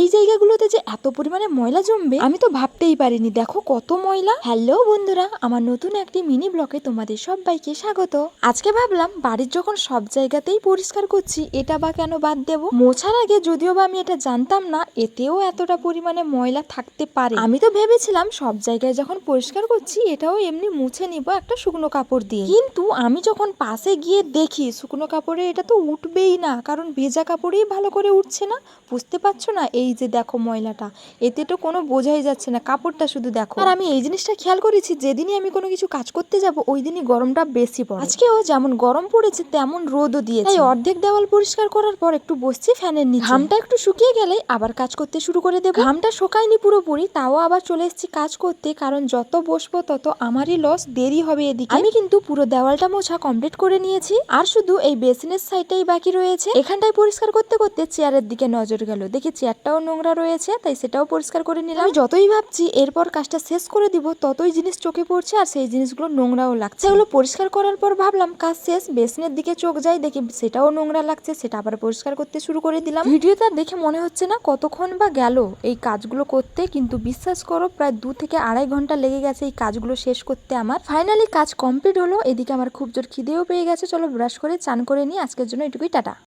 এই জায়গাগুলোতে যে এত পরিমাণে ময়লা জমবে, আমি তো ভাবতেই পারিনি। দেখো কত ময়লা। হ্যালো বন্ধুরা, আমার নতুন একটি মিনি ব্লকে তোমাদের সবাইকে স্বাগত। আজকে ভাবলাম, বাড়ির যখন সব জায়গাতেই পরিষ্কার করছি, এটা বা কেন বাদ দেব? মোছার আগে যদিও বা আমি এটা জানতাম না, এতেও এতটা পরিমাণে ময়লা থাকতে পারে। আমি তো ভেবেছিলাম, সব জায়গায় যখন পরিষ্কার করছি, এটাও এমনি মুছে নিব একটা শুকনো কাপড় দিয়ে। কিন্তু আমি যখন পাশে গিয়ে দেখি, শুকনো কাপড়ে এটা তো উঠবেই না, কারণ ভেজা কাপড়েই ভালো করে উঠছে না। বুঝতে পারছ না এই যে দেখো ময়লাটা এতে তো কোনো বোঝাই যাচ্ছে না কাপড়টা শুধু দেখো। আর আমি এই জিনিসটা খেয়াল করেছি যেদিনই আমি কোনো কিছু কাজ করতে যাব ওই দিনই গরমটা বেশি পড়ে। আজকেও যেমন গরম পড়েছে তেমন রোদও দিয়েছে। তাই অর্ধেক দেওয়াল পরিষ্কার করার পর একটু বসছি ফ্যানের নিচে। ঘামটা একটু শুকিয়ে গেলে আবার কাজ করতে শুরু করে দেবো। ঘামটা শোকায়নি পুরোপুরি তাও আবার চলে এসেছি কাজ করতে কারণ যত বসবো তত আমারই লস দেরি হবে এদিকে। আমি কিন্তু পুরো দেওয়ালটা মোছা কমপ্লিট করে নিয়েছি আর শুধু এই বেসিনের সাইডটাই বাকি রয়েছে। এখানটায় পরিষ্কার করতে করতে চেয়ারের দিকে নজর গেল দেখি চেয়ারটাও নোংরা রয়েছে তাই সেটাও পরিষ্কার করে নিলাম। যতই ভাবছি এরপর কাজটা শেষ করে দিব ততই জিনিস চোখে পড়ছে আর সেই জিনিসগুলো নোংরাও লাগছে। সেগুলো পরিষ্কার করার পর ভাবলাম কাজ শেষ বেসিনের দিকে চোখ যাই দেখি সেটাও নোংরা লাগছে সেটা আবার পরিষ্কার করতে শুরু করে দিলাম। ভিডিওটা দেখে মনে হচ্ছে না কতক্ষণ বা গেল এই কাজগুলো করতে কিন্তু বিশ্বাস করো প্রায় দু থেকে আড়াই ঘণ্টা লেগে গেছে এই কাজগুলো শেষ করতে আমার। ফাইনালি কাজ কমপ্লিট হলো এদিকে আমার খুব জোর খিদেও পেয়ে গেছে চলো ব্রাশ করে চান করে নিই আজকের জন্য এটুকুই টাটা।